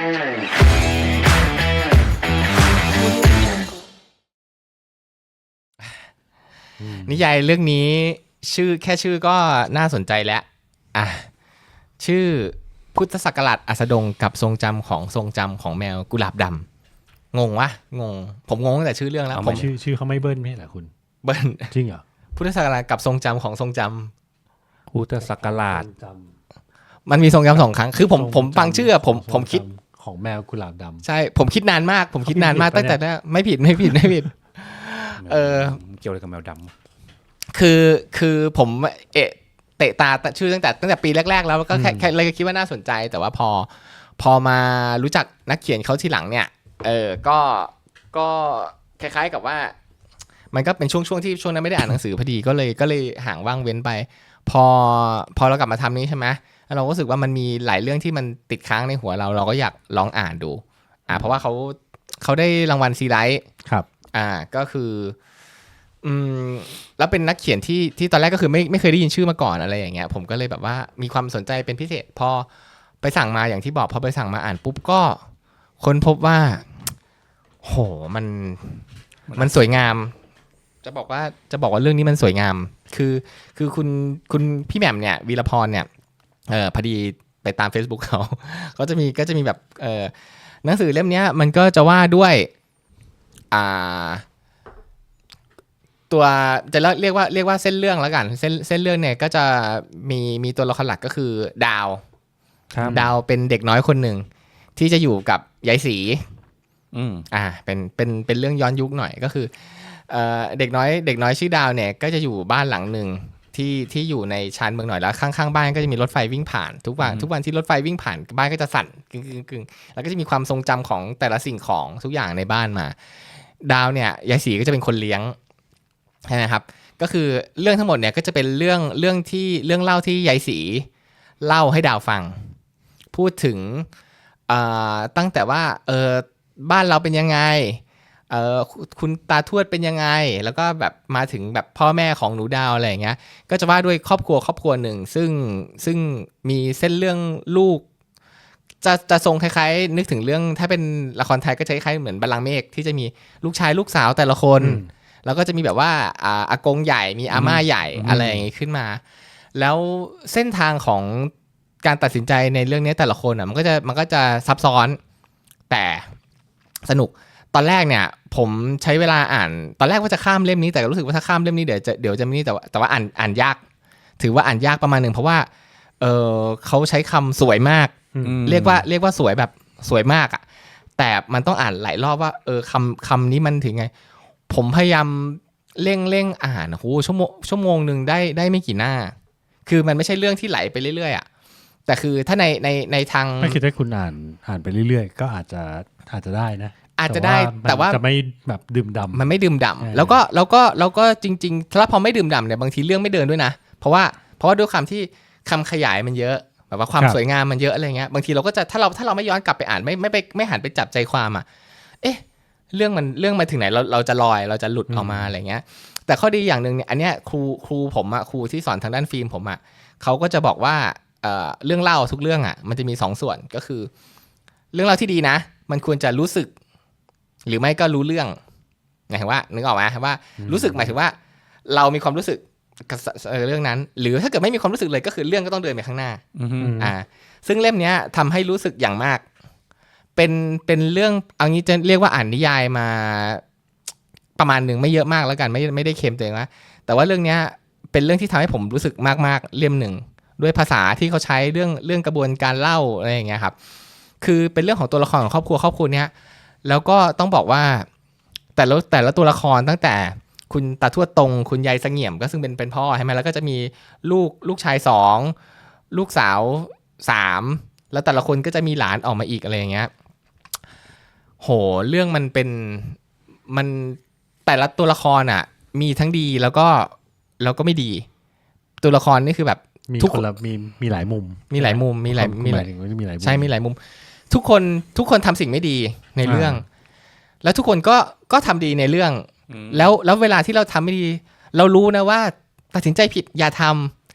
นิยายเรื่องนี้ชื่อแค่ชื่อก็น่าสนใจแล้วอะชื่อพุทธศักราชอัสดงกับทรงจำของทรงจำของแมวกุหลาบดำงงวะงง ผมงงตั้งแต่ชื่อเรื่องแล้วเอาผมามชื่อชื่อเขาไม่เบิ้ลไม่ใช่เหรอคุณ เบิ้ลจริงเหรอพุทธศักราชกับทรงจำของทรงจำพุทธศักราชจมันมีทรงจำสองครั้ง คือผมำผมฟังชื่ออะผมทรงผมคิดจำ ของแมวกุหลาบดำใช่ผมคิดนานมาก ผมคิดนานมากเขาพิตั้มพ์งผิดปะแต่แรกไม่ผิดไม่ผิดไม่ผิด เออเกี่ยวอะไรกับแมวดคือคือผมเอะเตะตาชื่อตั้งแต่ตั้งแต่ปีแรก ๆ แล้วก็แค่แค่เลยคิดว่าน่าสนใจแต่ว่าพอ พอมารู้จักนักเขียนเขาทีหลังเนี่ย เออก็ก็คล้ายๆกับว่า มันก็เป็นช่วงช่วงที่ช่วงนั้นไม่ได้อ่านหนังสือพอดีก็เลยก็เลยห่างว่างเว้นไป พอพอเรากลับมาทำนี้ใช่ไหมแล้วเราก็รู้สึกว่ามันมีหลายเรื่องที่มันติดค้างในหัวเรา เราก็อยากลองอ่านดู อ่า เพราะว่าเขาเขาได้รางวัลซีไลท์ครับ อ่าก็คืออืมแล้วเป็นนักเขียนที่ที่ตอนแรกก็คือไม่ไม่เคยได้ยินชื่อมาก่อนอะไรอย่างเงี้ย ผมก็เลยแบบว่ามีความสนใจเป็นพิเศษ พอไปสั่งมาอย่างที่บอกพอไปสั่งมาอ่านปุ๊บก็ค้นพบว่า โหมันมันสวยงาม จะบอกว่าจะบอกว่าเรื่องนี้มันสวยงาม คือคือคุณคุณพี่แหม่มเนี่ยวีรพรเนี่ยเออพอดีไปตาม Facebook เขา ก็จะมีก็จะมีแบบเออหนังสือเล่มเนี้ยมันก็จะว่าด้วยอ่าตัวจะเรียกว่าเรียกว่าเส้นเรื่องแล้วกัน เส้นเส้นเรื่องเนี่ยก็จะมีมีตัวละครหลักก็คือดาวำครับดาวเป็นเด็กน้อยคนหนึ่งที่จะอยู่กับยายสี อืมอ่า เป็นเป็นเป็นเรื่องย้อนยุคหน่อยก็คือ เด็กน้อยเด็กน้อยชื่อดาวเนี่ยก็จะอยู่บ้านหลังหนึ่งที่ที่อยู่ในชานเมืองหน่อยแล้วข้างๆบ้านก็จะมีรถไฟวิ่งผ่านทุกวันทุกวันที่รถไฟวิ่งผ่านบ้านก็จะสั่นกึ่งกึ่งกึ่งแล้วก็จะมีความทรงจำของแต่ละสิ่งของทุกอย่างในบ้านมา ดาวเนี่ยยายสีก็จะเป็นคนเลี้ยงใช่ไหมครับ ก็คือเรื่องทั้งหมดเนี่ยก็จะเป็นเรื่องเรื่องที่เรื่องเล่าที่ยายสีเล่าให้ดาวฟัง พูดถึงตั้งแต่ว่าเออบ้านเราเป็นยังไง เออคุณคุณตาทวดเป็นยังไง แล้วก็แบบมาถึงแบบพ่อแม่ของหนูดาวอะไรอย่างเงี้ย ก็จะว่าด้วยครอบครัวครอบครัวหนึ่ง ซึ่งซึ่งมีเส้นเรื่องลูก จะจะทรงคล้ายๆ นึกถึงเรื่อง ถ้าเป็นละครไทยก็จะคล้ายๆเหมือนบัลลังก์เมฆที่จะมีลูกชายลูกสาวแต่ละคนอืมแล้วก็จะมีแบบว่าอ่าอากงใหญ่มีอาม่าใหญ่อืมอะไรอย่างงี้ขึ้นมา แล้วเส้นทางของการตัดสินใจในเรื่องนี้แต่ละคนอะมันก็จะมันก็จะซับซ้อนแต่สนุก ตอนแรกเนี่ยผมใช้เวลาอ่าน ตอนแรกว่าจะข้ามเล่มนี้แต่รู้สึกว่าถ้าข้ามเล่มนี้เดี๋ยวจะเดี๋ยวจะไม่นี่แต่ว่าแต่ว่าอ่านอ่านยาก ถือว่าอ่านยากประมาณหนึ่งเพราะว่าเออเขาใช้คำสวยมากอืมเรียกว่าเรียกว่าสวยแบบสวยมากอะ่ะแต่มันต้องอ่านหลายรอบว่าเออคำคำนี้มันถึงไง ผมพยายามเร่งเร่งอ่านโอ้โหชั่วโมงชั่วโมงหนึ่งได้ได้ไม่กี่หน้า คือมันไม่ใช่เรื่องที่ไหลไปเรื่อยๆอะ่ะแต่คือถ้าในในในทางไม่คิดว่าคุณอ่านอ่านไปเรื่อยๆ ก็อาจจะอาจจะได้นะ อาจจะได้แต่ว่ามันจะไม่แบบดื่มดำมันไม่ดื่มใช่ด่ำแล้วก็แล้วก็แล้วก็จริงๆถ้าพอไม่ดื่มด่ำเนี่ยบางทีเรื่องไม่เดินด้วยนะ เพราะว่าเพราะว่าด้วยคำที่คำขยายมันเยอะแบบว่าความครับสวยงามมันเยอะอะไรเงี้ยบางทีเราก็จะถ้าเราถ้าเราไม่ย้อนกลับไปอ่านไม่ไม่ไปไม่หันไปจับใจความอะ เอ๊ะ เรื่องมันเรื่องมาถึงไหนเราเราจะลอยเราจะหลุดออกมาอะไรเงี้ย แต่ข้อดีอย่างหนึ่งเนี่ยอันเนี้ยครูครูผมอะครูที่สอนทางด้านฟิล์มผมอะเขาก็จะบอกว่าเอ่อเรื่องเล่าทุกเรื่องอะมันจะมีสองส่วนก็คือ เรื่องเล่าที่ดีนะ มันควรจะรู้สึก หรือไม่ก็รู้เรื่องหมายถึงว่านึกออกไหมว่ารู้สึกหมายถึงว่า เรามีความรู้สึกกับสเอ่อเรื่องนั้น หรือถ้าเกิดไม่มีความรู้สึกเลยก็คือเรื่องก็ต้องเดินไปข้างหน้าอืมอืมอ่า ซึ่งเล่มเนี้ยทำให้รู้สึกอย่างมาก เป็นเป็นเรื่องเอางี้จะเรียกว่าอ่านนิยายมา ประมาณหนึ่งไม่เยอะมากแล้วกันไม่ไม่ได้เค็มตัวเองนะแต่ว่าเรื่องเนี้ยเป็นเรื่องที่ทำให้ผมรู้สึกมากๆเล่มหนึ่งด้วยภาษาที่เขาใช้เรื่องเรื่องกระบวนการเล่าอะไรอย่างเงี้ยครับ คือเป็นเรื่องของตัวละครของครอบครัวครอบครัวเนี้ย แล้วก็ต้องบอกว่า แต่ละแต่ละตัวละครตั้งแต่คุณตาทวดตรงคุณยายเสงี่ยมก็ซึ่งเป็นเป็นพ่อใช่ไหมแล้วก็จะมีลูกลูกชายสองลูกสาวสามแล้วแต่ละคนก็จะมีหลานออกมาอีกอะไรอย่างเงี้ย โหเรื่องมันเป็นมันแต่ละตัวละครอะ มีทั้งดีแล้วก็แล้วก็ไม่ดี ตัวละครนี่คือแบบมีทุกคนละมีมีหลายมุม มีหลายมุมมีหลายคุณมีหหลายมายถึงว่ามีหลายมุมใช่มีหลายมุม ทุกคนทุกคนทำสิ่งไม่ดีในเรื่อง แล้วทุกคนก็ก็ทำดีในเรื่อง แล้วแล้วเวลาที่เราทำไม่ดี เรารู้นะว่า ตัดสินใจผิดอย่าท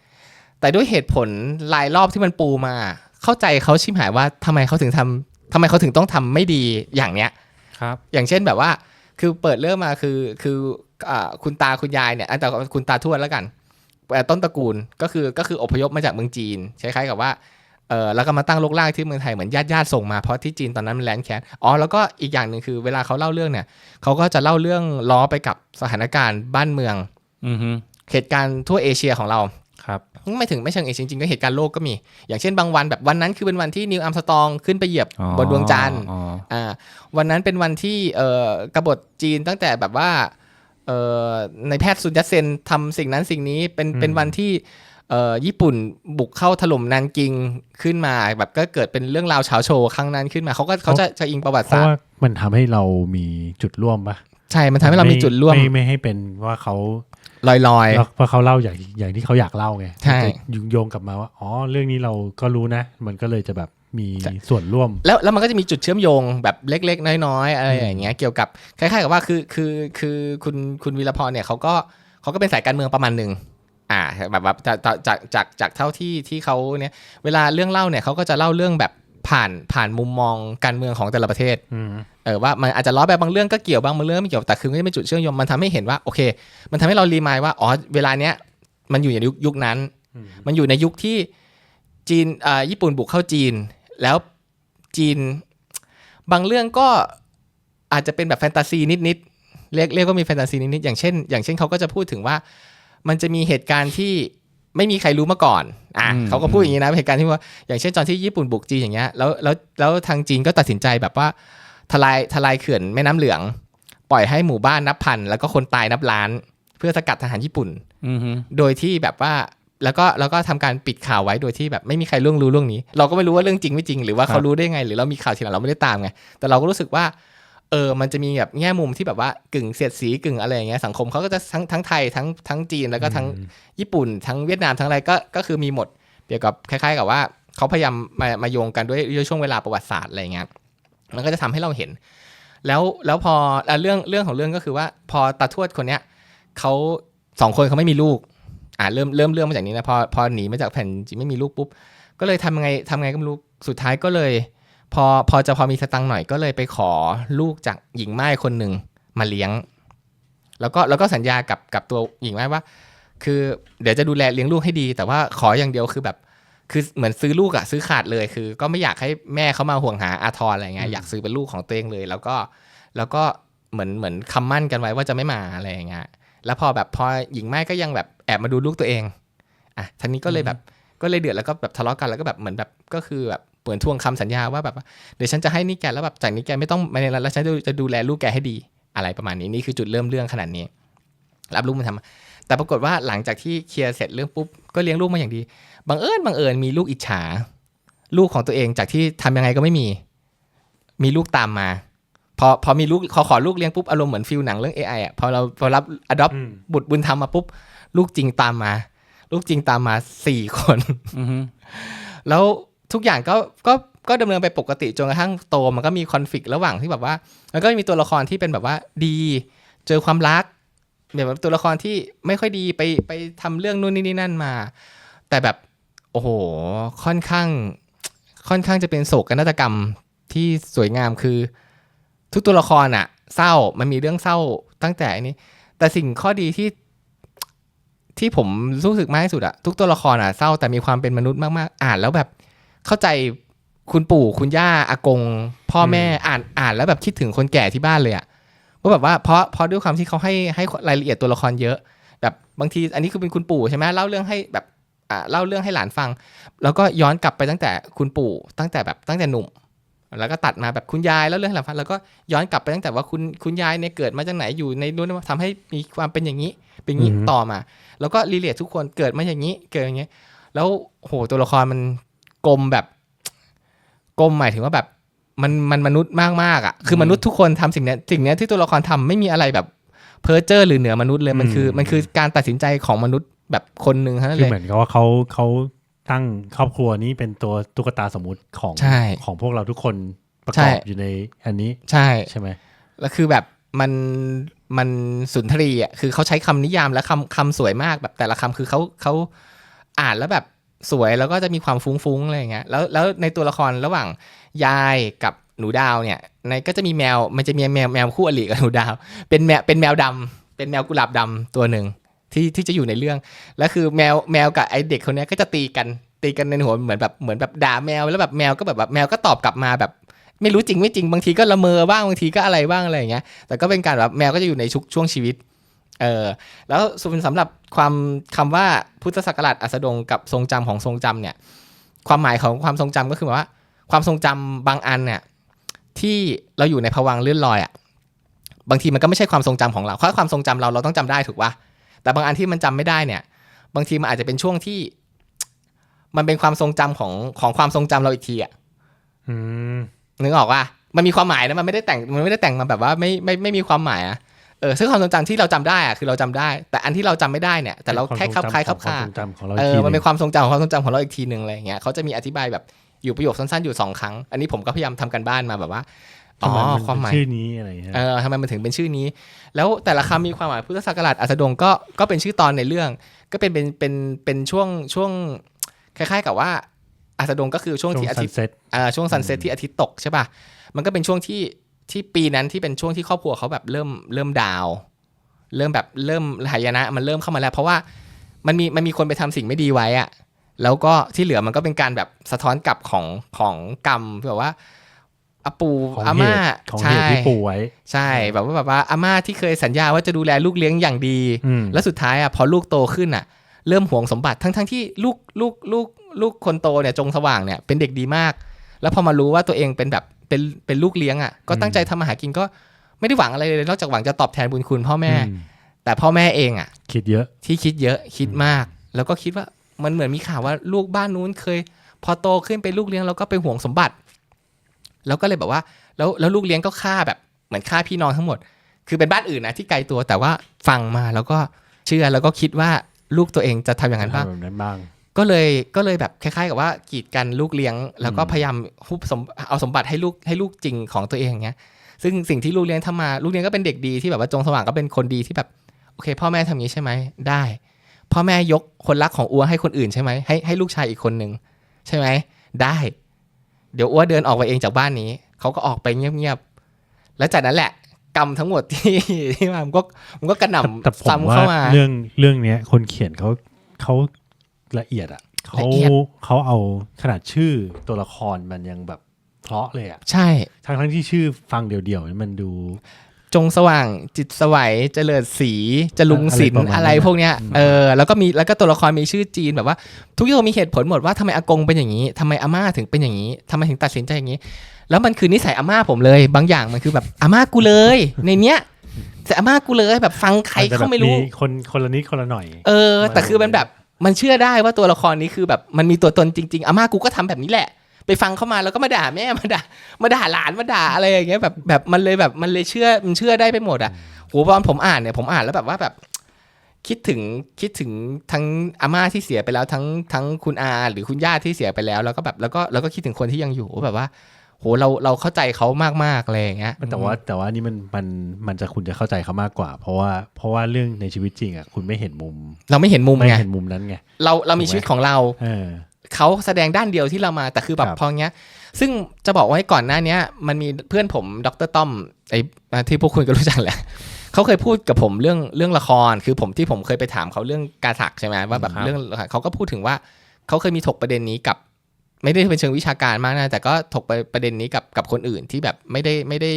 ำแต่ด้วยเหตุผลหลายรอบที่มันปูมา เข้าใจเขาชิมหายว่าทำไมเขาถึงทำทำไมเขาถึงต้องทำไม่ดีอย่างเนี้ยครับ อย่างเช่นแบบว่า คือเปิดเรื่องมาคือคืออ่าคุณตาคุณยายเนี่ยอะแต่คุณตาทวดแล้วกันเอ่อต้นตระกูลก็คือก็คืออพยพมาจากเมืองจีนคล้ายๆกับว่า เออแล้วก็มาตั้งรกรากที่เมืองไทยเหมือนญาติญาติๆส่งมาเพราะที่จีนตอนนั้นมันแลนแค้นอ๋อแล้วก็อีกอย่างหนึ่งคือเวลาเขาเล่าเรื่องเนี่ยเขาก็จะเล่าเรื่องล้อไปกับสถานการณ์บ้านเมืองอือฮึเหตุการณ์ทั่วเอเชียของเราครับไม่ถึงไม่เชิงเอเชียจริงๆก็เหตุการณ์โลกก็มี อย่างเช่นบางวันแบบวันนั้นคือเป็นวันที่นิวอัมสตองขึ้นไปเหยียบอ๋อบนดวงจันทร์อ๋ออ่าวันนั้นเป็นวันที่เอ่อกบฏจีนตั้งแต่แบบว่าเอ่อในแพทย์ซุนยัตเซนทำสิ่งนั้นสิ่งนี้เป็นเป็นวันที่เอ่อ ญี่ปุ่นบุกเข้าถล่มนานกิงขึ้นมา แบบก็เกิดเป็นเรื่องราวเฉาโชว์ครั้งนั้นขึ้นมาเขาก็เขาจะจะอิงประวัติเพราะศาสตว่าร์มันทำให้เรามีจุดร่วมปะใช่ มันทำให้เรามีจุดร่วมไม่ไม่ให้เป็นว่าเขาลอยแล้วเพราะเขาเล่าอย่างอย่างที่เขาอยากเล่าไงใช่จะยุงโยงกลับมาว่าอ๋อเรื่องนี้เราก็รู้นะ มันก็เลยจะแบบมีใช่ส่วนร่วมๆแล้วแล้วมันก็จะมีจุดเชื่อมโยงแบบเล็ก ๆ น้อยๆอะไรอย่างเงี้ยเกี่ยวกับคล้ายๆกับว่าคือคือคือคุณคุณวีรพรเนี่ยเขาก็เขาก็เป็นสายการเมืองประมาณหนึ่ง อ่าแบบแบบจากจากจากจากจากเท่าที่ที่เขาเนี่ยเวลาเรื่องเล่าเนี่ยเขาก็จะเล่าเรื่องแบบผ่านผ่านมุมมองการเมืองของแต่ละประเทศอืมเออว่ามันอาจจะล้อแบบบางเรื่องก็เกี่ยวบางเรื่องไม่เกี่ยวแต่คือไม่ได้เป็นจุดเชื่อมโยงมันทำให้เห็นว่าโอเค มันทำให้เรารีมายว่าอ๋อเวลาเนี้ยมันอยู่ในยุคยุคนั้นอืมมันอยู่ในยุคที่จีนอ่าญี่ปุ่นบุกเข้าจีน แล้วจีน บางเรื่องก็อาจจะเป็นแบบแฟนตาซีนิดๆเรียกเรียกว่ามีแฟนตาซีนิดๆอย่างเช่น อย่างเช่นเขาก็จะพูดถึงว่า มันจะมีเหตุการณ์ที่ไม่มีใครรู้มาก่อน อะอืมเขาก็พูดอย่างนี้นะ เหตุการณ์ที่ว่า อย่างเช่นตอนที่ญี่ปุ่นบุกจีนอย่างเงี้ย แล้ว แล้ว แล้วทางจีนก็ตัดสินใจแบบว่า ทลาย ทลายเขื่อนแม่น้ำเหลือง ปล่อยให้หมู่บ้านนับพัน แล้วก็คนตายนับล้าน เพื่อสกัดทหารญี่ปุ่นอือฮึโดยที่แบบว่า แล้วก็ แล้วก็ทำการปิดข่าวไว้ โดยที่แบบไม่มีใครเรื่องรู้เรื่องนี้ เราก็ไม่รู้ว่าเรื่องจริงไม่จริง หรือว่าเขารู้ได้ไง หรือเรามีข่าวทีหลังเราไม่ได้ตามไง แต่เราก็รู้สึกว่า เออมันจะมีแบบแง่มุมที่แบบว่ากึ่งเสียดสีกึ่งอะไรอย่างเงี้ยสังคมเขาก็จะทั้งทั้งไทยทั้งทั้งจีนแล้วก็ทั้งญี่ปุ่น ทั้งเวียดนามทั้งอะไรก็ก็คือมีหมดเกี่ยวกับคล้ายๆ กับว่าเขาพยายามมามาโยงกันด้วยด้วยช่วงเวลาประวัติศาสตร์อะไรเงี้ยมันก็จะทำให้เราเห็น แล้วแล้วพออะเรื่องเรื่องของเรื่องก็คือว่า พอตาทวดคนเนี้ยเขาสองคนเขาไม่มีลูกอ่าเริ่มเริ่มเรื่องมาจากนี้นะพอพอหนีมาจากแผ่นจีนไม่มีลูกปุ๊บก็เลยทำยังไงทำไงก็ไม่รู้สุดท้ายก็เลย พอพอจะพอมีสตังค์หน่อยก็เลยไปขอลูกจากหญิงไม้คนหนึ่งมาเลี้ยง แล้วก็แล้วก็สัญญากับกับตัวหญิงไม้ว่า คือเดี๋ยวจะดูแลเลี้ยงลูกให้ดี แต่ว่าขออย่างเดียวคือแบบคือเหมือนซื้อลูกอะซื้อขาดเลยคือ ก็ไม่อยากให้แม่เขามาห่วงหาอาทรอะไรเงี้ยอยากซื้อเป็นลูกของตัวเองเลย แล้วก็แล้วก็เหมือนเหมือนคำมั่นกันไว้ว่าจะไม่มาอะไรอย่างเงี้ยแล้วพอแบบพอหญิงแม่ก็ยังแบบแอบมาดูลูกตัวเองอะทีนี้ก็เลยแบบก็เลยเดือดแล้วก็แบบทะเลาะกันแล้วก็แบบเหมือนแบบก็คือแบบ เหมือนทวงคำสัญญาว่าแบบว่าเดี๋ยวฉันจะให้นี่แกแล้วแบบจากนี้แกไม่ต้องมาในแล้วฉันจะจะดูแลลูกแกให้ดีอะไรประมาณนี้นี่คือจุดเริ่มเรื่องขนาดนี้ รับลูกมันทำแต่ปรากฏว่าหลังจากที่เคลียร์เสร็จเรื่องปุ๊บก็เลี้ยงลูกมาอย่างดีบังเอิญบังเอิญมีลูกอิจฉา ลูกของตัวเองจากที่ทำยังไงก็ไม่มี มีลูกตามมาพอพอมีลูกขอขอลูกเลี้ยงปุ๊บอารมณ์เหมือนฟิลหนังเรื่อง AI อะพอเราพอรับ adopt อืมบุตรบุญธรรมมาปุ๊บ ลูกจริงตามมา ลูกจริงตามมาสี่คนอือฮึแล้ว ทุกอย่างก็ก็ก็ดำเนินไปปกติจนกระทั่งโตมันก็มีคอนฟ lict ระหว่างที่แบบว่า มันก็มีตัวละครที่เป็นแบบว่าดี เจอความรักแบบตัวละครที่ไม่ค่อยดีไปไปทำเรื่องนู่นนี่นี่นั่นมา แต่แบบโอ้โหค่อนข้างค่อนข้างจะเป็นโศกนาฏกรรมที่สวยงามคือ ทุกตัวละครอะเศร้ามันมีเรื่องเศร้าตั้งแต่อันนี้ แต่สิ่งข้อดีที่ที่ผมรู้สึกมากที่สุดอะทุกตัวละครอะเศร้าแต่มีความเป็นมนุษย์มากๆ อ่านแล้วแบบ เข้าใจคุณปู่คุณย่าอากง พ่อแม่อ่านอ่านแล้วแบบคิดถึงคนแก่ที่บ้านเลยอะว่าแบบว่าเพราะเพราะด้วยความที่เขาให้ให้รายละเอียดตัวละครเยอะ แบบบางทีอันนี้คือเป็นคุณปู่ใช่ไหมเล่าเรื่องให้แบบอ่าเล่าเรื่องให้หลานฟัง แล้วก็ย้อนกลับไปตั้งแต่คุณปู่ ตั้งแต่แบบตั้งแต่หนุ่ม แล้วก็ตัดมาแบบคุณยายแล้วเรื่องให้หลานฟังแล้วก็ย้อนกลับไปตั้งแต่ว่าคุณคุณยายเนี่ยเกิดมาจากไหนอยู่ในนู้นทำให้มีความเป็นอย่างนี้ เป็นอย่างนี้อือฮึต่อมา แล้วก็รีเลททุกคนเกิดมาอย่างนี้เกิดอย่างนี้แล้วโหตัวละครมัน กลมแบบกลมหมายถึงว่าแบบมันมันมนุษย์มากมากๆอะคือมนุษย์ทุกคนทำสิ่งเนี้ยสิ่งเนี้ยที่ตัวละครทำไม่มีอะไรแบบเพ้อเจ้อหรือเหนือมนุษย์เลยมันคือ มันคือการตัดสินใจของมนุษย์แบบคนหนึ่งเท่านั้นคือเลยเหมือนกับว่าเขาเขาตั้งครอบครัวนี้เป็นตัวตุ๊กตาสมมุติของใช่ของพวกเราทุกคนประใช่กอบอยู่ในอันนี้ใช่ใช่ไหมแล้วคือแบบมันมันสุนทรีอะคือเขาใช้คำนิยามและคำคำสวยมากแบบแต่ละคำคือเขาเขาอ่านแล้วแบบ สวยแล้วก็จะมีความฟุ้งๆอะไรอย่างเงี้ยแล้วแล้วในตัวละครระหว่างยายกับหนูดาวเนี่ยในก็จะมีแมวมันจะมีแมวแมวคู่อริกับหนูดาว เป็นแมวเป็นแมวดำเป็นแมวกุหลาบดำตัวหนึ่งที่ที่จะอยู่ในเรื่องแล้วคือแมวแมวกับไอเด็กคนเนี้ยก็จะตีกันตีกันในหัวเหมือนแบบเหมือนแบบด่าแมวแล้วแบบแมวก็แบบแบบแมวก็ตอบกลับมาแบบ ไม่รู้จริงไม่จริงบางทีก็ละเมอบ้างบางทีก็อะไรบ้างอะไรอย่างเงี้ยแต่ก็เป็นการแบบแมวก็จะอยู่ในชุกช่วงชีวิต เออแล้วส่วนสำหรับความคำว่าพุทธศักราชอัสดงกับทรงจำของทรงจำเนี่ย ความหมายของความทรงจำก็คือแบบว่า ความทรงจำบางอันเนี่ยที่เราอยู่ในภวังค์เลื่อนลอยอะบางทีมันก็ไม่ใช่ความทรงจำของเราเพราะความทรงจำเราเราต้องจำได้ถูกป่ะแต่บางอันที่มันจำไม่ได้เนี่ย บางทีมันอาจจะเป็นช่วงที่ มันเป็นความทรงจำของของความทรงจำเราอีกทีอะอืมนึกออกว่ามันมีความหมายนะมันไม่ได้แต่งมันไม่ได้แต่งมาแบบว่าไม่ไม่ไม่มีความหมายอะเออซึ่งความทรงจำที่เราจำได้อะคือเราจำได้ แต่อันที่เราจำไม่ได้เนี่ยแต่เราแค่คับคล้ายคับควาคามทรงจำของเราเออีกอทีมันหเป็นึ่นงความทรงจำของความทรงจำของเราอีกทีหนึ่งอะไรอย่างเงี้ยเขาจะมีอธิบายแบบอยู่ประโยคสั้นๆอยู่สองครั้ง อันนี้ผมก็พยายามทำกันบ้านมาแบบว่าอ๋อทำไนความหมายชื่อนี้อะไรอย่างเงี้ยเออทำไมมันถึงเป็นชื่อนี้ แล้วแต่ละคำมีความหมายพุทธศักราชอัสดงก็ก็เป็นชื่อตอนในเรื่อง ก็เป็นเป็นเป็นเป็นช่วงช่วงคล้าย ๆ กับว่าอัสดงก็คือช่วงช่วงที่อาซัทิตนย์เซ็ตอ่าช่วงซันเซ็ตที่อาทิตย์ตกใช่ป่ะมันก็เป็นช่วงที่ ที่ปีนั้นที่เป็นช่วงที่ครอบครัวเขาแบบเริ่มเริ่มดาวน์เริ่มแบบเริ่มหายนะ มันเริ่มเข้ามาแล้ว เพราะว่ามันมีมันมีคนไปทำสิ่งไม่ดีไว้อะแล้วก็ที่เหลือมันก็เป็นการแบบสะท้อนกลับของของกรรมแบบว่าอาปูของอาเหม่าตุของเหใช่ตุที่ปูไว้ ใช่แบบว่าแบบว่าอาม่าที่เคยสัญญาว่าจะดูแลลูกเลี้ยงอย่างดีอืมแล้วสุดท้ายอะพอลูกโตขึ้นอะ เริ่มหวงสมบัติทั้งทั้งที่ลูกลูกลูกลูกคนโตเนี่ยจงสว่างเนี่ยเป็นเด็กดีมาก แล้วพอมารู้ว่าตัวเองเป็นแบบ เป็นเป็นลูกเลี้ยงอะก็ตั้งใจทำมาหากินก็ไม่ได้หวังอะไรเลยนอกจากหวังจะตอบแทนบุญคุณพ่อแม่อืมแต่พ่อแม่เองอะ คิดเยอะ ที่คิดเยอะคิดมาก แล้วก็คิดว่ามันเหมือนมีข่าวว่าลูกบ้านนู้นเคย พอโตขึ้นเป็นลูกเลี้ยงแล้วก็ไปห่วงสมบัติ แล้วก็เลยแบบว่า แล้วแล้วลูกเลี้ยงก็ฆ่าแบบเหมือนฆ่าพี่น้องทั้งหมด คือเป็นบ้านอื่นนะที่ไกลตัวแต่ว่าฟังมาแล้วก็เชื่อแล้วก็คิดว่าลูกตัวเองจะทำอย่างนั้นบ้าง ทำแบบนั้นบ้าง ก็เลยก็เลยแบบคล้ายๆ กับว่ากีดกันลูกเลี้ยง แล้วก็อืมพยายามฮุบสมเอาสมบัติให้ลูกให้ลูกจริงของตัวเองเงี้ยซึ่งสิ่งที่ลูกเลี้ยงทำมาลูกเลี้ยงก็เป็นเด็กดีที่แบบว่าจงสว่างก็เป็นคนดีที่แบบโอเค พ่อแม่ทำอย่างนี้ใช่ไหมได้ พ่อแม่ยกคนรักของอัวให้คนอื่นใช่ไหมให้ให้ลูกชายอีกคนหนึ่งใช่ไหมได้ เดี๋ยวอัวเดินออกไปเองจากบ้านนี้เขาก็ออกไปเงียบๆแล้วจากนั้นแหละกรรมทั้งหมดที่ที่มามันก็มันก็กระหน่แต่ผมำซ้ำว่าเข้ามาเรื่องเรื่องเนี้ย คนเขียนเขาเขา ละเอียดอะเขาละเอียด เขาเอาขนาดชื่อตัวละครมันยังแบบเพราะเลยอะใช่ ทั้งทั้งที่ชื่อฟังเดี่ยวๆนี่มันดู จงสว่างจิตสวัยเจริญศรีจรุงศิลอะไรประป์มาณนั้นอะไรพวกเนี้ยเออแล้วก็มีแล้วก็ตัวละครมีชื่อจีนแบบว่า ทุกอย่างมีเหตุผลหมดว่าทำไมอากงเป็นอย่างนี้ทำไมอาม่าถึงเป็นอย่างนี้ทำไมถึงตัดสินใจอย่างนี้ แล้วมันคือนิสัยอาม่าผมเลย บางอย่างมันคือแบบอาม่ากูเลย ในเนี้ยแต่อาม่ากูเลยแบบฟังใครมันจะเขาไม่รู้คนคนละนิดคนละหน่อย เออ แต่คือมันแบบ มันเชื่อได้ว่าตัวละครนี้คือแบบมันมีตัวตนจริง ๆอาม่ากูก็ทำแบบนี้แหละ ไปฟังเข้ามาแล้วก็มาด่าแม่มาด่ามาด่าหลานมาด่าอะไรอย่างเงี้ยแบบแบบมันเลยแบบมันเลยเชื่อมันเชื่อได้ไปหมดอะโหตอนผมอ่านเนี่ยผมอ่านแล้วแบบว่าแบบคิดถึงคิดถึงทั้งอาม่าที่เสียไปแล้วทั้งทั้งคุณอาหรือคุณย่าที่เสียไปแล้ว แล้วก็แบบแล้วก็แล้วก็คิดถึงคนที่ยังอยู่แบบว่า หเราเราเข้าใจเขามากๆอะไรอย่างเงี้ยแต่ว่าแต่ว่านี่มันมันมันจะคุณจะเข้าใจเขามากกว่า เพราะว่าเพราะว่าเรื่องในชีวิตจริงอะคุณไม่เห็นมุม เราไม่เห็นมุมไม่ไงเห็นมุมนั้นไงเราเรามีถูกไหมชีวิตของเราเออเขาแสดงด้านเดียวที่เรามาแต่คือแบบครับพอเงี้ย ซึ่งจะบอกว่าก่อนหน้าเนี้ยมันมีเพื่อนผมดรต้อมไอ้อ่าที่พวกคุณก็รู้จักแหละเขาเคยพูดกับผมเรื่องเรื่องละครคือผมที่ผมเคยไปถามเขาเรื่องการถักใช่ไหมว่าแบบครับเรื่องเขาก็พูดถึงว่าเขาเคยมีถกประเด็นนี้กับ ไม่ได้เป็นเชิงวิชาการมากนะแต่ก็ถกไปประเด็นนี้กับกับคนอื่นที่แบบไม่ได้ไม่ได้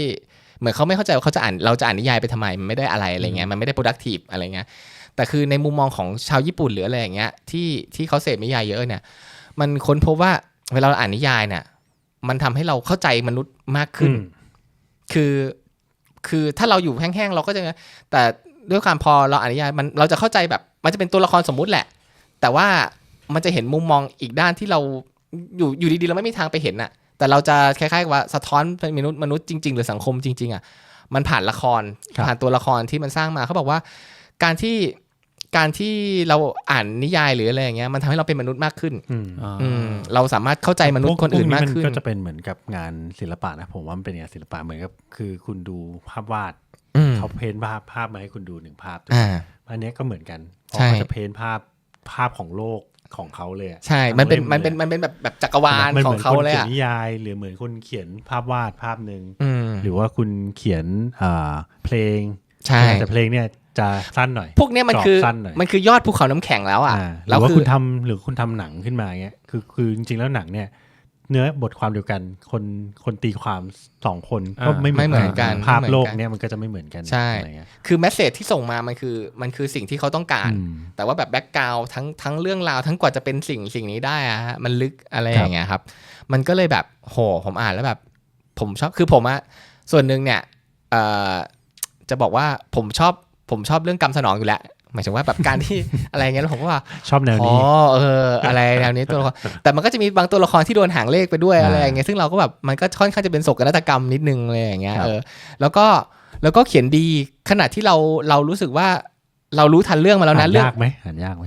เหมือนเขาไม่เข้าใจว่าเขาจะอ่านเราจะอ่านนิยายไปทำไมมันไม่ได้อะไรอะไรเงี้ยมันไม่ได้ productive อะไรเงี้ยแต่คือในมุมมองของชาวญี่ปุ่นหรืออะไรอย่างเงี้ยที่ที่เขาเสพนิยายเยอะเนี่ย มันค้นพบว่าเวลาเราอ่านนิยายเนี่ยมันทำให้เราเข้าใจมนุษย์มากขึ้นอืมคือคือถ้าเราอยู่แห้งๆเราก็จะแต่ด้วยความพอเราอ่านนิยายมันเราจะเข้าใจแบบ มันจะเป็นตัวละครสมมุติแหละ แต่ว่ามันจะเห็นมุมมองอีกด้านที่เรา อยู่อยู่ดีๆเราไม่มีทางไปเห็นน่ะแต่เราจะคล้ายๆกับว่าสะท้อนเป็นมนุษย์มนุษย์จริง ๆ หรือสังคมจริง ๆอะมันผ่านละครครับผ่านตัวละครที่มันสร้างมาเขาบอกว่า การที่การที่เราอ่านนิยายหรืออะไรอย่างเงี้ยมันทำให้เราเป็นมนุษย์มากขึ้นอืมอ่าอืมเราสามารถเข้าใจมนุษย์คนอื่นมากขึ้นพวก็จะเป็นเหมือนกับงานศิลปะนะผมว่ามันเป็นงานศิลปะเหมือนกับคือคุณดูภาพวาดอืมเขาเพ้นท์ภาพภาพมาให้คุณดูหนึ่งภาพอ่าอันเนี้ยก็เหมือนกันพอใช่เขาจะเพ้นท์ภาพภาพของโลก ของเขาเลยอะใช่ มันเป็นทั้งมันเป็นลยมันเป็นแบบแบบจักรวาลมันขหอมืงนเขาคนเลยเขียนอะนิยายหรือเหมือนคนเขียนภาพวาดภาพหนึ่งอืมหรือว่าคุณเขียนอ่าเพลงใช่แต่เพลงเนี่ยจะสั้นหน่อย พวกเนี้ยมันกรอบคือสั้นหน่อยมันคือยอดภูเขาน้ำแข็งแล้วอะอ่าหรืแล้อวว่าคืคุอณทำหรือคุณทำหนังขึ้นมาเงี้ยคือคือจริงๆแล้วหนังเนี่ย เนื้อบทความเดียวกัน คนคนตีความสองคนก็อ่าไม่ไม่เหมือนกัน ภาพไม่เหมือนกันโลกเนี่ยมันก็จะไม่เหมือนกันใช่อะไรเงี้ยคือแมสเซจที่ส่งมามันคือมันคือสิ่งที่เขาต้องการอืมแต่ว่าแบบแบ็กกราวทั้งทั้งเรื่องราวทั้งกว่าจะเป็นสิ่งสิ่งนี้ได้อะฮะมันลึกอะไรครับอย่างเงี้ยครับ มันก็เลยแบบโหผมอ่านแล้วแบบ ผมชอบคือผมอะส่วนหนึ่งเนี่ยเอ่อจะบอกว่าผมชอบผมชอบเรื่องกรรมสนองอยู่แล้ว หมายถึงว่าแบบการที่อะไรเงี้ยแล้วผมก็ว่าชอบแนวอ๋อนี้เอออะไรแนวนี้ตัวละครแต่มันก็จะมีบางตัวละครที่โดนหางเลขไปด้วยอ่าอะไรอย่างเงี้ยซึ่งเราก็แบบมันก็ค่อนข้างจะเป็นโศกนาฏกรรมนิดนึงเลยอย่างเงี้ยครับเออแล้วก็แล้วก็เขียนดีขณะที่เราเรารู้สึกว่าเรารู้ทันเรื่องมาแล้วอ่านะนเรื่องยากไหมอ่านยากไหม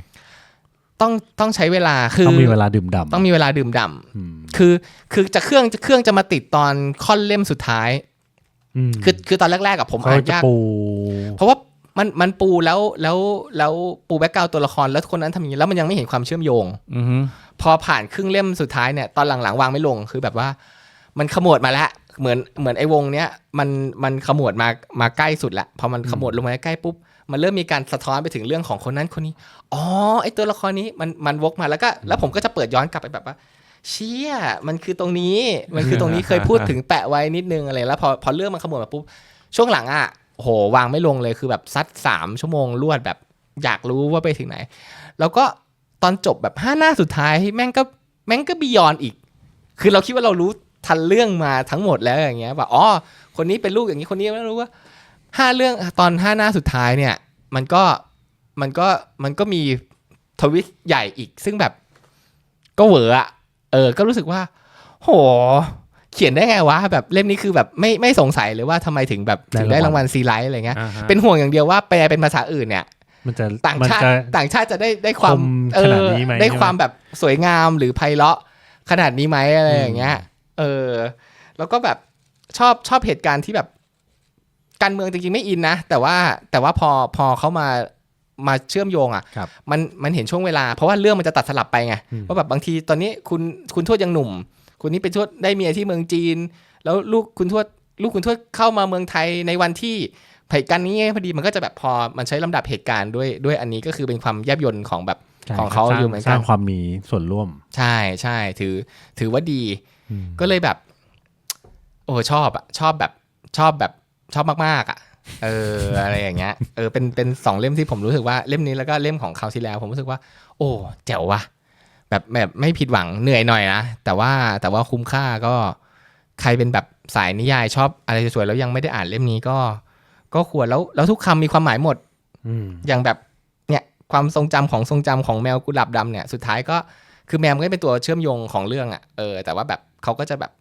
ต้องต้องใช้เวลาคือต้องมีเวลาดื่มด่ำต้องมีเวลาดื่มด่ำมคือคือจะเครื่องจะเครื่องจะมาติดตอนค่อนเล่มสุดท้ายมคือคือตอนแรกๆกับผมเขาอ่านจะยากปูเพราะว่า มันมันปูแล้วแล้วแล้วปูแบ็กกราวตัวละครแล้วคนนั้นทำอย่างนี้แล้วมันยังไม่เห็นความเชื่อมโยง อือฮึพอผ่านครึ่งเล่มสุดท้ายเนี่ยตอนหลังๆวางไม่ลงคือแบบว่า มันขมวดมาแล้วเหมือนเหมือนไอ้วงเนี้ยมันมันขมวดมามาใกล้สุดละพอมันขมวดลงมาใกล้ปุ๊บมันเริ่มมีการสะท้อนไปถึงเรื่องของคนนั้นคนนี้อ๋อไอ้ตัวละครนี้มันมันวกมาแล้วก็ แล้วผมก็จะเปิดย้อนกลับไปแบบว่า เชี่ยมันคือตรงนี้มันคือตรงนี้เคยพูดถึงแปะไว้นิดนึงอะไรแล้วพอพอเรื่องมันขมวดมาปุ๊บช่วงหลังอะ โหวางไม่ลงเลยคือแบบซัดสามชั่วโมงรวดแบบอยากรู้ว่าไปถึงไหน แล้วก็ตอนจบแบบห้าหน้าสุดท้ายแม่งก็แม่งก็บียอนอีก คือเราคิดว่าเรารู้ทันเรื่องมาทั้งหมดแล้วอย่างเงี้ยว่าอ๋อคนนี้เป็นลูกอย่างนี้คนนี้ไม่รู้ว่าห้าเรื่องตอนห้าหน้าสุดท้ายเนี่ย มันก็มันก็มันก็มีทวิสต์ใหญ่อีกซึ่งแบบก็เหวออะเออ ก็รู้สึกว่า โห เขียนได้ไงวะแบบเล่มนี้คือแบบไม่ไม่สงสัยเลยว่าทำไมถึงแบบถึงได้รางวัลซีไลท์อะไรเงี้ยอ่าฮะเป็นห่วงอย่างเดียวว่าแปลเป็นภาษาอื่นเนี่ยมันจะต่างมันชาติจะต่างชาติจะได้ได้ความคมเอขนาดอนี้ไหมได้ใช่ไหมความแบบสวยงามหรือไพเราะขนาดนี้ไหมอะไรอย่างเงี้ย เออ แล้วก็แบบชอบชอบเหตุการณ์ที่แบบ การเมืองจริงๆไม่อินนะ แต่ว่าแต่ว่าพอพอเขามามาเชื่อมโยงอะครับมันมันเห็นช่วงเวลา เพราะว่าเรื่องมันจะตัดสลับไปไงอืมว่าแบบบางทีตอนนี้คุณคุณทวดยังหนุ่ม คุณนี่เป็นทวดได้เมียที่เมืองจีน แล้วลูกคุณทวดลูกคุณทวดเข้ามาเมืองไทยในวันที่เหตุการณ์นี้พอดีมันก็จะแบบพอมันใช้ลำดับเหตุการณ์ด้วยด้วยอันนี้ก็คือเป็นความแยบยลของแบบใช่ของเขาสร้อยู่เหมือนกันสร้างความมีส่วนร่วม ใช่ใช่ถือ ถือว่าดีอืมก็เลยแบบ โอ้ชอบอะชอบแบบชอบแบบชอบมากๆอะเอออะไรอย่างเงี้ยเออเป็นเป็นสองเล่มที่ผมรู้สึกว่าเล่มนี้แล้วก็เล่มของคราวที่แล้ว ผมรู้สึกว่า โอ้แจ๋วว่ะ แบบแบบไม่ผิดหวังเหนื่อยหน่อยนะแต่ว่าแต่ว่าคุ้มค่าก็ใครเป็นแบบสายนิยายชอบอะไรสวยๆแล้วยังไม่ได้อ่านเล่มนี้ก็ ก็ควรแล้วแล้วทุกคำมีความหมายหมดอืมอย่างแบบเนี่ยความทรงจำของทรงจำของแมวกุหลาบดำเนี่ยสุดท้ายก็คือแมวมันก็เป็นตัวเชื่อมโยงของเรื่องอะ่ะเออแต่ว่าแบบเขาก็จะแบบ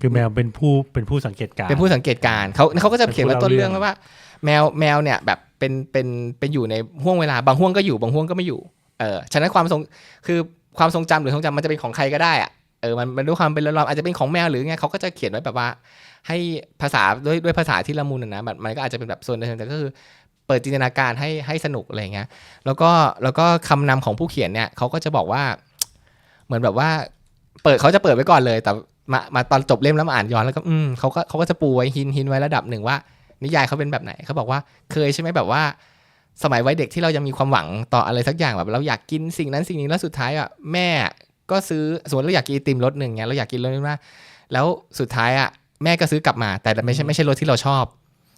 คือแมวเป็นผู้เป็นผู้สังเกตการณ์เป็นผู้สังเกตการณ์เขาเขาก็จะเขียนไว้ต้นเรื่องเป็นผู้เล่าเรื่องไว้ว่า แมวแมวเนี่ยแบบเป็นเป็นเป็นอยู่ในห่วงเวลาบางห่วงก็อยู่บางห่วงก็ไม่อยู่ เออฉะนั้นความทรงคือความทรงจำหรือทรงจำมันจะเป็นของใครก็ได้อะเออมันมันด้วยความเป็นละลอมอาจจะเป็นของแมวหรือไงเขาก็จะเขียนไว้แบบว่า ให้ภาษาด้วยด้วยภาษาที่ละมุนนะแบบมันก็อาจจะเป็นแบบส่วนหนึ่งแต่ก็คือ เปิดจินตนาการให้ให้สนุกอะไรเงี้ยแล้วก็แล้วก็คำนำของผู้เขียนเนี่ยเขาก็จะบอกว่า เหมือนแบบว่า เปิดเขาจะเปิดไว้ก่อนเลย แต่มามาตอนจบเล่มแล้วมาอ่านย้อนแล้วก็อืมเขาก็เขาก็จะปูไว้หินหินไว้ระดับหนึ่งว่า นิยายเขาเป็นแบบไหนเขาบอกว่าเคยใช่ไหมแบบว่า สมัยวัยเด็กที่เรายังมีความหวังต่ออะไรสักอย่างแบบ เราอยากกินสิ่งนั้นสิ่งนี้แล้วสุดท้ายอะแม่ก็ซื้อสมมติเราอยากกินไอติมรสหนึ่งเงี้ยเราอยากกินรสนี้มากแล้วสุดท้ายอะแม่ก็ซื้อกลับมา แต่ไม่ใช่ไม่ใช่รสที่เราชอบ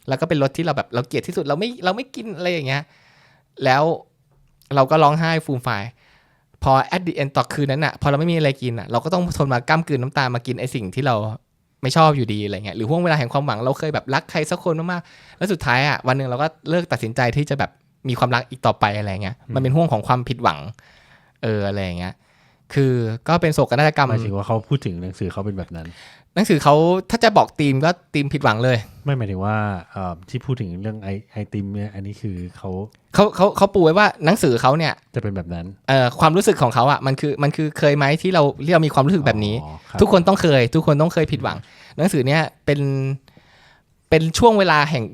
แล้วก็เป็นรสที่เราแบบเราเกลียดที่สุดเราไม่เราไม่กินอะไรอย่างเงี้ยแล้วเราก็ร้องไห้ฟูมไฟายพอ at the end ต่อคืนนั้นอะพอเราไม่มีอะไรกินอะเราก็ต้องทนมาก้ามกลืนน้ำตามากินไอสิ่งที่เราไม่ชอบอยู่ดีอะไรเงี้ยหรือห่วงเวลาแห่งความหวังเราเคยแบบรักใครสักคนมากๆแล้วสุดท้ายอะวันหนึ่งเราก็เลิกตัดสินใจที่จะแบบ มีความรักอีกต่อไปอะไรเงี้ยมันเป็นห่วงของความผิดหวัง เอออะไรอย่างเงี้ยคือก็เป็นโศกนาฏกรรมหมายถึงว่าเขาพูดถึงหนังสือเขาเป็นแบบนั้น หนังสือเขาถ้าจะบอกธีมก็ธีมผิดหวังเลย ไม่หมายถึงว่าเอ่อที่พูดถึงเรื่องไอไอติมเนี่ยอันนี้คือเขาเขาเขาเขาปูไว้ว่าหนังสือเขาเนี่ยจะเป็นแบบนั้นเอ่อความรู้สึกของเขาอะมันคือมันคือเคยไหมที่เราที่เรามีความรู้สึกแบบนี้อ๋อรับทุกคนต้องเคย ทุกคนต้องเคยผิดหวัง หนังสือเนี้ยเป็นเป็นช่วงเวลาแห่ง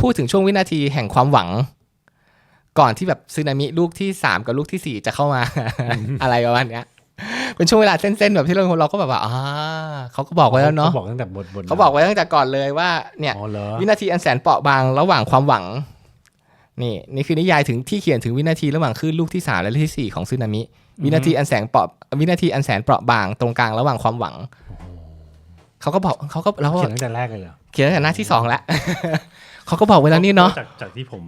พูดถึงช่วงวินาทีแห่งความหวัง ก่อนที่แบบสึนามิลูกที่สามกับลูกที่สี่จะเข้ามา อะไรประมาณเนี้ยเป็นช่วงเวลาเส้นๆแบบที่เราเราก็แบบว่าอ่าเขาก็บอกไว้แล้วเนาะเขาบอกตั้งแต่บทบทเขาบอกไว้ตั้งแต่ก่อนเลยว่าเนี่ยอ๋อเหรอวินาทีอันแสนเปราะบางระหว่างความหวัง นี่นี่คือนิยายถึงที่เขียนถึงวินาทีระหว่างคลื่นลูกที่สามและลูกที่สี่ของสึนามิ วินาทีอันแสงเปราะวินาทีอันแสนเปราะบางตรงกลางระหว่างความหวังเขาก็บอกเขาก็เราก็เขียนตั้งแต่แรกเลยเหรอเขียนตั้งแต่หน้าที่สองแล้วเขาก็บอกไว้แล้วนี่เนาะจากจากที่ผม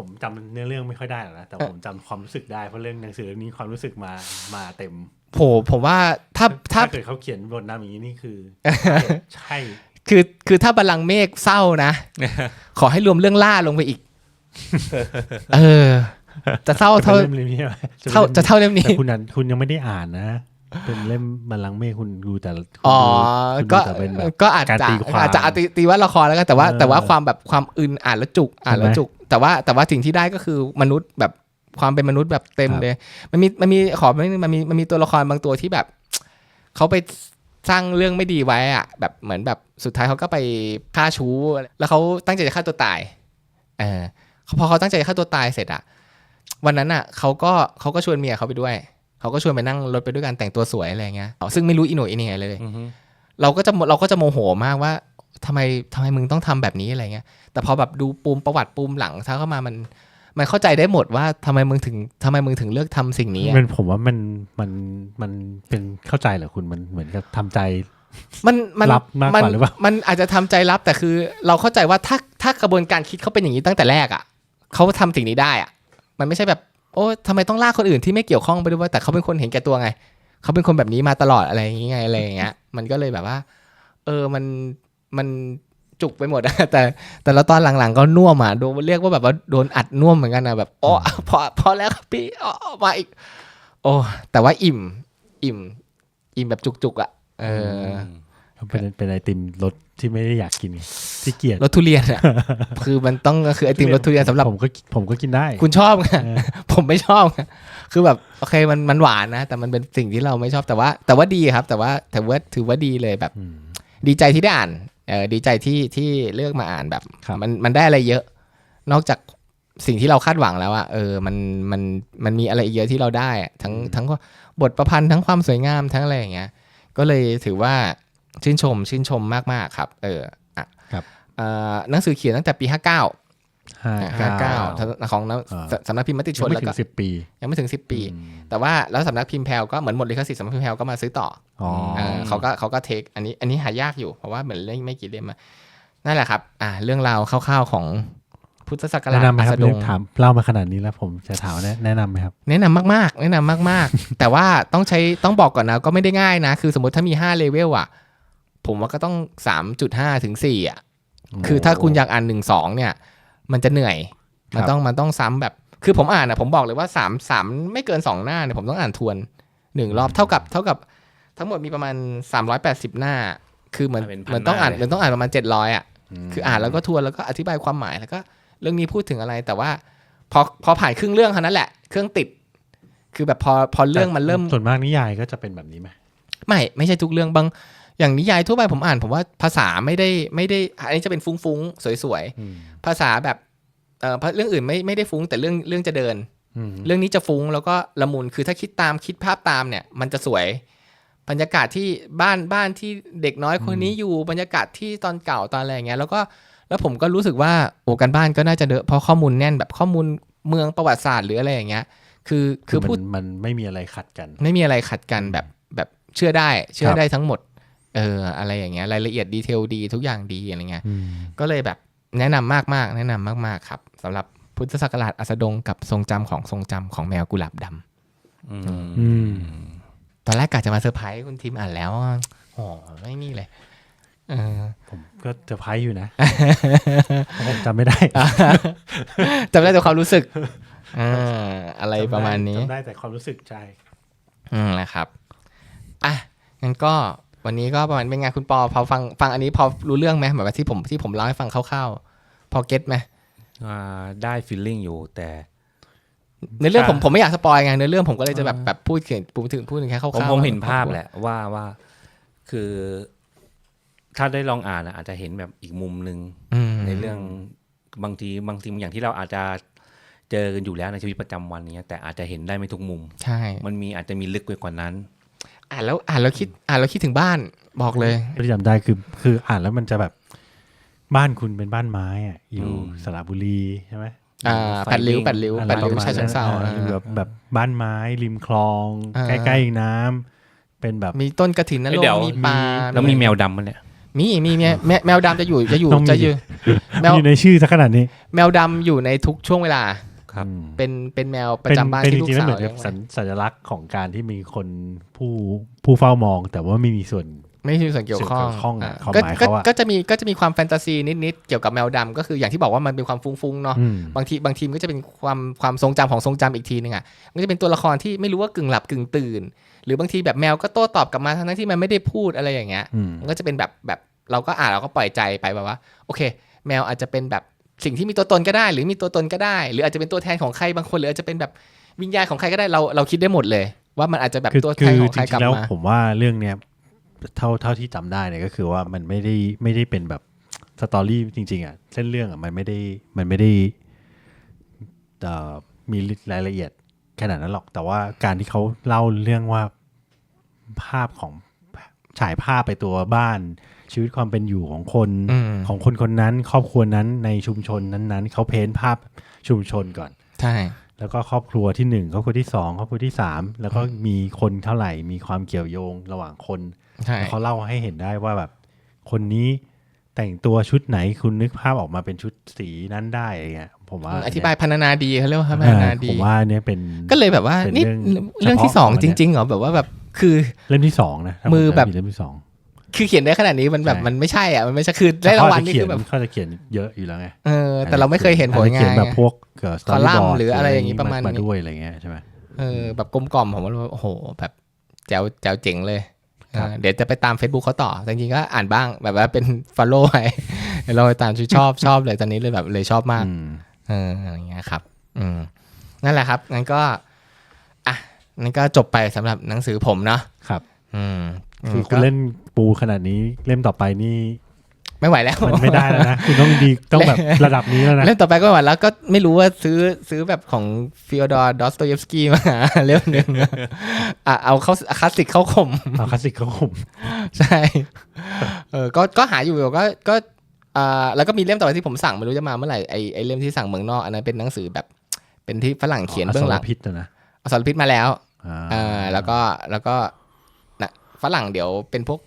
ผมจำเนื้อเรื่องไม่ค่อยได้หรอกนะแต่ผมจำความรู้สึกได้เพราะเรื่องหนังสือเรื่องนี้ความรู้สึกมามาเต็มโหผมว่าถ้าถ้าถ้าเกิดเขาเขียนบทนำอย่างนี้นี่คือใช่คือคือถ้าบัลลังก์เมฆเศร้านะ ขอให้รวมเรื่องล่าลงไปอีก เออ จะเศร้าจะเท่าเป็นเล่มนี้ใช่ไหมเท่าจะเท่าเล่มนี้แต่คุณนั้นคุณยังไม่ได้อ่านนะ เป็นเล่มบัลลังก์เมฆคุณดูแต่คุณอ๋อดูคุณดูก็แต่เป็นแบบก็อาจการจะตีความอาจจะอาจจะตีว่าละครแล้วกันแต่ว่าเออแต่ว่าความแบบความอึนอ่านแล้วจุกอ่านแล้วใช่ไหมจุก แต่ว่าแต่ว่าสิ่งที่ได้ก็คือมนุษย์แบบความเป็นมนุษย์แบบเต็มครับเลย มันมีมันมีขอมันมีมันมีมันมีตัวละครบางตัวที่แบบเขาไปสร้างเรื่องไม่ดีไว้อะแบบเหมือนแบบสุดท้ายเขาก็ไปฆ่าชู้แล้วเขาตั้งใจจะฆ่าตัวตายเออพอเขาตั้งใจจะฆ่าตัวตายเสร็จอะวันนั้นอะเขาก็เขาก็ชวนเมียเขาไปด้วย เขาก็ชวนไปนั่งรถไปด้วยกันแต่งตัวสวยอะไรอย่างเงี้ยซึ่งไม่รู้อีโหน่อีเหน่เลยอือฮึเราก็จะเราก็จะโมโหมากว่าทำไมทำไมมึงต้องทำแบบนี้อะไรเงี้ย แต่พอแบบดูปูมประวัติปูมหลังถ้าเข้ามามัน มันเข้าใจได้หมดว่าทำไมมึงถึงทำไมมึงถึงเลือกทำสิ่งนี้อะมันผมว่ามันมันมันเป็นเข้าใจเหรอคุณมันเหมือนกับทำใจมันมันรับมากกว่าหรือเปล่ามันอาจจะทำใจรับแต่คือ เราเข้าใจว่าถ้าถ้ากระบวนการคิดเขาเป็นอย่างนี้ตั้งแต่แรกอะเขาทำสิ่งนี้ได้อะ มันไม่ใช่แบบ โอ้ทำไมต้องลากคนอื่นที่ไม่เกี่ยวข้องไปด้วยแต่เขาเป็นคนเห็นแก่ตัวไง เขาเป็นคนแบบนี้มาตลอดอะไรอย่างเงี้ยอะไรอย่างเงี้ย มันก็เลยแบบว่า เออมันมันจุกไปหมดอะแต่ แต่แล้วตอนหลังๆก็น่วมอะโดนเรียกว่าแบบว่าโดนอัดน่วมเหมือนกันนะแบบอ๋อพอพอแล้วครับพี่อ๋อมาอีกโอ้แต่ว่าอิ่ม อิ่ม อิ่มแบบจุกๆอะเออ เป็นเป็นไอติมรสที่ไม่ได้อยากกินไงที่เกียดรสทุเรียนอะคือมันต้องคือไอติมรสทุเรียนสำหรับผมก็ผมก็กินได้ คุณชอบไงเออผมไม่ชอบไงคือแบบโอเคมันมันหวานนะ แต่มันเป็นสิ่งที่เราไม่ชอบแต่ว่า แต่ว่าดีครับ แต่ว่าถือว่าถือว่าดีเลยแบบอืมดีใจที่ได้อ่านเออดีใจที่ที่เลือกมาอ่านแบบครับมันมันได้อะไรเยอะ นอกจากสิ่งที่เราคาดหวังแล้วอะเออมันมันมันมีอะไรอีกเยอะที่เราได้อะทั้งทั้งบทประพันธ์ทั้งความสวยงามทั้งอะไรอย่างเงี้ยก็เลยถือว่า ชื่นชมชื่นชมมากๆครับ เอออะครับเอ่อหนังสือเขียนตั้งแต่ปี 59ห้าห้าเก้าเก้าของน้อ่าำสำนักพิมพ์มติชยังนไม่แล้วถึก็งสิบปี ยังไม่ถึง 10 ปีอืมแต่ว่าแล้วสำนักพิมพ์แพลวก็เหมือนหมดลิขสิทธิ์สำนักพิมพ์แพลวก็มาซื้อต่ออ๋อเออเขาก็เขาก็เทคอันนี้อันนี้หายากอยู่เพราะว่าเหมือนเล่มไม่กี่เล่มมานั่นแหละครับอ่าเรื่องราวคร่าวๆของพุทธศักราแนะชนำไหมคอัรับสดเรื่องงถามเล่ามาขนาดนี้แล้วผมจะถามว่าแนะแนะนำไหมครับ แนะนำมากๆ แนะนำมากๆ แต่ว่าต้องใช้ต้องบอกก่อนนะก็ไม่ได้ง่ายนะ คือสมมติถ้ามี5เลเวลอะ ผมว่าก็ต้อง 3.5 ถึง 4 อะ คือถ้าคุณอยากอ่าน 1 2 เนี่ย มันจะเหนื่อย มันต้องมันต้องซ้ำแบบ คือผมอ่านอะ ผมบอกเลยว่า 3 3 ไม่เกิน 2 หน้าเนี่ย ผมต้องอ่านทวน 1 รอบเท่ากับเท่ากับทั้งหมดมีประมาณ 380 หน้า คือเหมือนเป็นพันเหมือนต้องอ่านหน้าเลยเหมือนต้องอ่านประมาณ 700 อะมคืออ่านแล้วก็ทวนแล้วก็อธิบายความหมายแล้วก็เรื่องนี้พูดถึงอะไรแต่ว่าพอพอผ่านครึ่งเรื่องเท่านั้นแหละ เครื่องติด คือแบบพอพอเรื่องมันเริ่มส่วนมากนิยายก็จะเป็นแบบนี้ไหมไม่ไม่ใช่ทุกเรื่องบาง อย่างนิยายทั่วไปผมอ่าน ผมว่าภาษาไม่ได้ไม่ได้ อันนี้จะเป็นฟุ้งๆ สวยอืมๆภาษาแบบเอ่อเรื่องอื่นไม่ไม่ได้ฟุ้งแต่เรื่องเรื่องจะเดินอืมเรื่องนี้จะฟุ้งแล้วก็ละมุนคือถ้าคิดตามคิดภาพตามเนี่ย มันจะสวย บรรยากาศที่บ้านบ้านที่เด็กน้อยคนนี้อยู่บรรยากาศที่ตอนเก่าตอนอะไรอย่างเงี้ยแล้วก็แล้วผมก็รู้สึกว่าโอ้กันบ้านก็น่าจะเดอะเพราะข้อมูลแน่นแบบข้อมูลเมืองประวัติศาสตร์หรืออะไรอย่างเงี้ย คือคืคืออมันพูดมันไม่มีอะไรขัดกัน ไม่มีอะไรขัดกันแบบแบบเชื่อได้ เชื่คอรับได้ทั้งหมด เอออะไรอย่างเงี้ยรายละเอียดดีเทลดีทุกอย่างดีอะไรเงี้ยอืมก็เลยแบบแนะนำมากๆ แนะนำมาก ๆ ครับสำหรับพุทธศักราชอัสดงกับทรงจำของทรงจำของแมวกุหลาบดำอืมอืมตอนแรกกะจะมาเซอร์ไพรส์คุณทีมอ่านแล้วอะโอ้ไม่นี่เลยเออผมก็จะไพรส์อยู่นะผมจำไม่ได้จำได้แต่ความรู้สึกอ่าอะไรประมาณนี้จำได้แต่ความรู้สึกใจอืมนะครับอะงั้นก็ วันนี้ก็ประมาณเป็นไงคุณปอพอฟังฟังอันนี้พอรู้เรื่องไหมแบบว่าที่ผมที่ผมเล่าให้ฟังคร่าวๆพอเก็ตไหมอ่าได้ฟีลลิ่งอยู่แต่ในเรื่องผมใช่ผมไม่อยากสปอยไงในเรื่องผมก็เลยจะแบบแบบพูดถึงพูดถึงพูดถึงแค่คร่าวผมๆผมเห็นว่ภาพแหละว่าว่าคือ ถ้าได้ลองอ่านอะอาจจะเห็นแบบอีกมุมหนึ่งอืมในเรื่องบางทีบางทีอย่างที่เราอาจจะเจอกันอยู่แล้วในชีวิตประจำวันเนี้ยแต่อาจจะเห็นได้ไม่ทุกมุม ใช่ มันมีอาจจะมีลึกไปกว่านั้น อ่านแล้วอ่านแล้วคิดอ่านแล้วคิดถึงบ้านบอกเลยที่จำได้คือคืออ่านแล้วมันจะแบบบ้านคุณเป็นบ้านไม้อะอยู่อืมสระบุรีใช่ไหมอ่าไฟแปดริ้ววิ่งแปดริ้วอะไรแปดริ้วประมาณชาเชิงเซานั้นอะอยู่แบบแบบบ้านไม้ริมคลองอ่าใกล้ๆน้ำเป็นแบบมีต้นกระถินนรเดี๋ยวกมีปลาแล้วมีแมวดำมันเนี่ยมีมีแมวแมวแมวดำจะอยู่จะอยู่ต้องมีจะอยู่แมวอยู่ในชื่อซะขนาดนี้ แมวดำอยู่ในทุกช่วงเวลา ครับอืมเป็นเป็นแมวประเป็นจำบ้านเป็นจที่ลูกริงๆแล้วสาเหมืวอนกับเลี้ยงสัไว้ญสัญลักษณ์ของการที่มีคนผู้ผู้เฝ้ามอง แต่ว่าไม่มีส่วนไม่มีส่วนเกี่ยวข้องส่วนเกี่ยวข้องอะอ่าความก็หมายก็เขาอะก็จะมีก็จะมีความแฟนตาซีนิดๆเกี่ยวกับแมวดำก็คืออย่างที่บอกว่ามันเป็นความฟุ้งๆเนาะอืมบางทีบางทีมนก็จะเป็นความความทรงจำของทรงจำอีกทีนึงอะมันก็จะเป็นตัวละครที่ไม่รู้ว่ากึ่งหลับกึ่งตื่น หรือบางทีแบบแมวก็โต้ตอบกลับมาทั้งๆที่มันไม่ได้พูดอะไรอย่างเงี้ยอืมมันก็จะเป็นแบบแบบเราก็อ่านเราก็ปล่อยใจไปแบบว่า โอเค แมวอาจจะเป็นแบบ สิ่งที่มีตัวตนก็ได้ หรือมีตัวตนก็ได้ หรืออาจจะเป็นตัวแทนของใครบางคน หรืออาจจะเป็นแบบวิญญาณของใครก็ได้เราเราคิดได้หมดเลย ว่ามันอาจจะแบบคือตัวแทคืนอของจใครกริลับงๆแล้วมาผมว่าเรื่องเนี้ยเท่าเท่าที่จำได้เนี่ยก็คือว่ามันไม่ได้ไม่ได้เป็นแบบสตอรี่จริงๆอะเส้นเรื่องอะมันไม่ได้มันไม่ได้เอ่อมีรายละเอียดขนาดนั้นหรอก แต่ว่าการที่เขาเล่าเรื่องว่าภาพของฉายภาพไปตัวบ้าน ชีวิตความเป็นอยู่ของคนอืมของคนคนนั้น ครอบครัวนั้นในชุมชนนั้นๆ เขาเพ้นภาพชุมชนก่อน ใช่ แล้วก็ครอบครัวที่หนึ่งครอบครัวที่สองครอบครัวที่สามแล้วก็มีคนเท่าไหร่มีความเกี่ยวโยงระหว่างคนใช่แล้วเขาเล่าให้เห็นได้ว่าแบบ คนนี้แต่งตัวชุดไหนคุณนึกภาพออกมาเป็นชุดสีนั้นได้อะไรเงี้ยผมว่าอธิบายพันนาดีเขาเรียกว่าพันเออนาดีผมว่าเนี่ยเป็นก็เลยแบบว่าเป็นนี่เรื่องเรื่องที่เฉพาะสองของมันจเนี่ยริงๆเหรอแบบว่าแบบคือเล่มที่สองนะถ้าผมือแบบจำไผิดเล่มที่สอง คือเขียนได้ขนาดนี้มันแบบใช่มันไม่ใช่อะมันไม่ใช่คือได้รางวัลนี่เขียคือแบบเขาจะเขียนเยอะอยู่แล้วไงเออแต่เราไม่เคยเห็นผลอาจจะงาเขียนนแบบไงพวกสตอรี่คอลับมน์อร์ดหรืออะไรอย่างงี้ประมาณนี้มาด้วยอะไรเงี้ยใช่ไหมเออแบบกลมกล่อมผมว่าโอ้โห แบบแจ๋วแจ๋วเจ๋งเลยครับเออเดี๋ยวจะไปตาม Facebook เขาต่อแต่จริงๆก็อ่านบ้างแบบว่าเป็น follow ไปเดี๋ยวเราไปตามชื่อชอบชอบเลยตอนนี้เลยแบบเลยชอบมากอืมเอออะไรอย่างเงี้ยครับอืมนั่นแหละครับงั้นก็อะนั่นก็จบไปสำหรับหนังสือผมเนาะครับอืม คือคุณก็เล่นปูขนาดนี้เล่มต่อไปนี่ไม่ไหวแล้วมันไม่ได้แล้วนะคุณต้องดีต้องแบบระดับนี้แล้วนะเล่มต่อไปก็ไม่ไหวแล้วก็ไม่รู้ว่าซื้อซื้อแบบของฟิโอดอร์ดอสโตเยฟสกี้มาเล่มหนึ่งอะเอาเข้าคลาสสิกเข้าข่มเอาคลาสสิกเขาผมใช่เออก็ก็หาอยู่ก็ก็อ่าแล้วก็มีเล่มต่อไปที่ผมสั่งไม่รู้จะมาเมื่อไหร่ไอไอเล่มที่สั่งเมืองนอกอันนั้นเป็นหนังสือแบบ เป็นที่ฝรั่งเขียนเบื้องหลังพิษนะนะอสรพิษมาแล้วอ่าอ่าแล้วก็แล้วก็นะ ฝรั่งเดี๋ยวเป็นพวก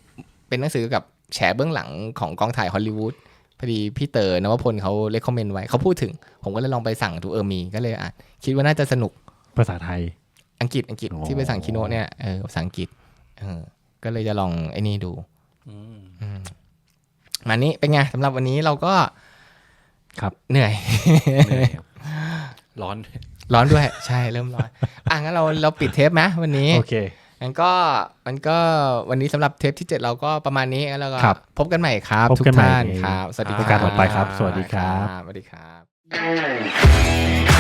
เป็นหนังสือกับแฉเบื้องหลังของกองถ่ายฮอลลีวูดพอดีพี่เต๋อนวพลเขาเลคคอมเมนต์ไว้เขาพูดถึง ผมก็เลยลองไปสั่งดูเออมีก็เลยอ่านคิดว่าน่าจะสนุกภาษาไทย อังกฤษอังกฤษอ๋อที่ไปสั่งคิโนะเนี่ยเออภาษาอังกฤษเออก็เลยจะลองไอ้นี่ดูอืมอืมมานี้เป็นไงสำหรับวันนี้เราก็ ครับเหนื่อยเหนื่อยครับร้อน ร้อนด้วย ใช่เริ่มร้อน อะงั้นเราเราปิดเทปไหมวันนี้ โอเค งั้นก็มันก็วันนี้สำหรับเทปที่ 7 เราก็ประมาณนี้แล้วก็ครับพบกันใหม่ครับ พบทุกกันใหม่ท่านในครับ สวัสดีโอกาสต่อไปครับสวัสดีครับ สวัสดีครับ